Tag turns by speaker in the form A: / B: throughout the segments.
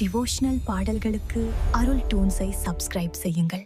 A: Devotional பாடல்களுக்கு அருள் டூன்ஸை subscribe செய்யுங்கள்.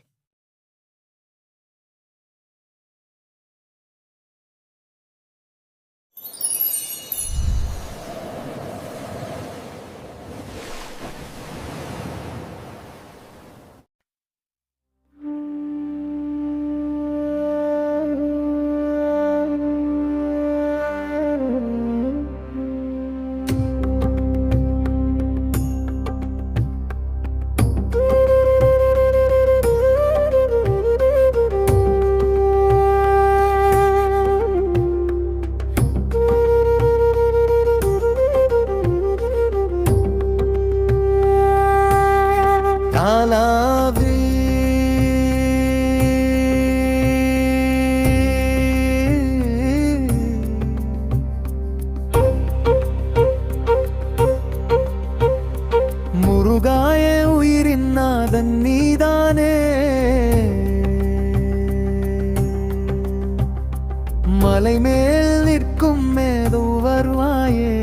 B: மலை மேல் நிற்கும் மேதோ வருவாயே.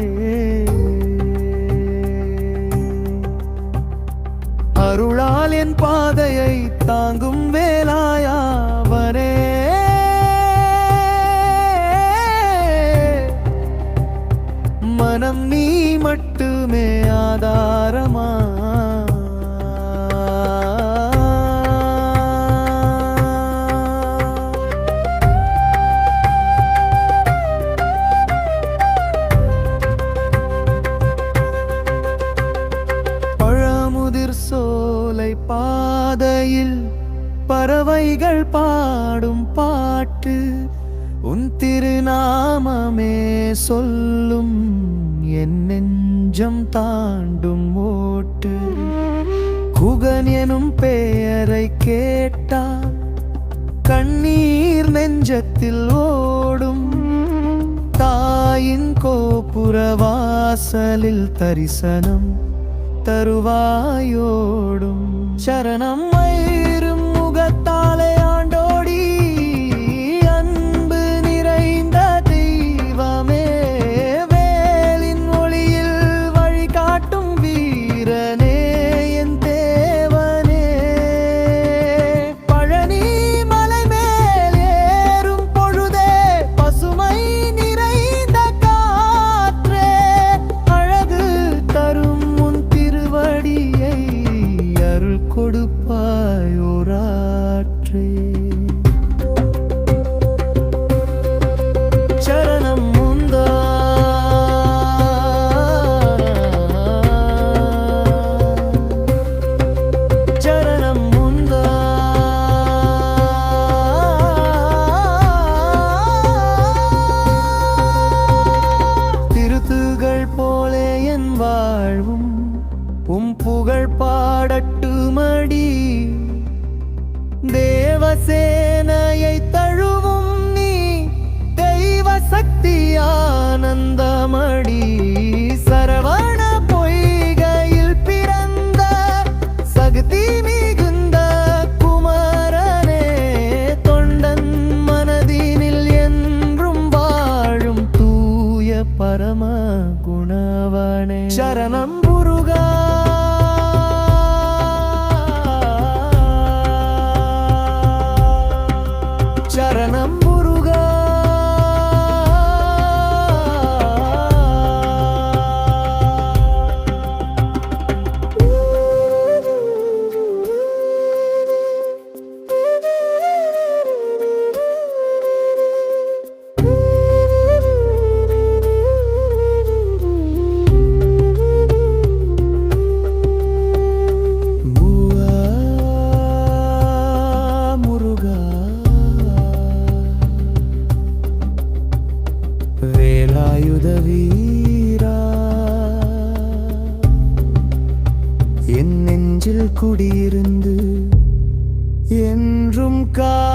B: அருளால் என் பாதையை தாங்கும் வேலாயாவரே மனம் நீ மட்டுமே ஆதாரமா. மலை பாதையில் பறவைகள் பாடும் பாட்டு உன் திருநாமமே சொல்லும் என் நெஞ்சம் தாண்டும் ஓட்டு. குகன் எனும் பெயரை கேட்டால் கண்ணீர் நெஞ்சத்தில் ஓடும். தாயின் கோபுர வாசலில் தரிசனம் தருவாயோடும் சரணம் மயிரும் முகத்தாலே வேலாயுத வீரா. என் நெஞ்சில் குடியிருந்து என்றும் கா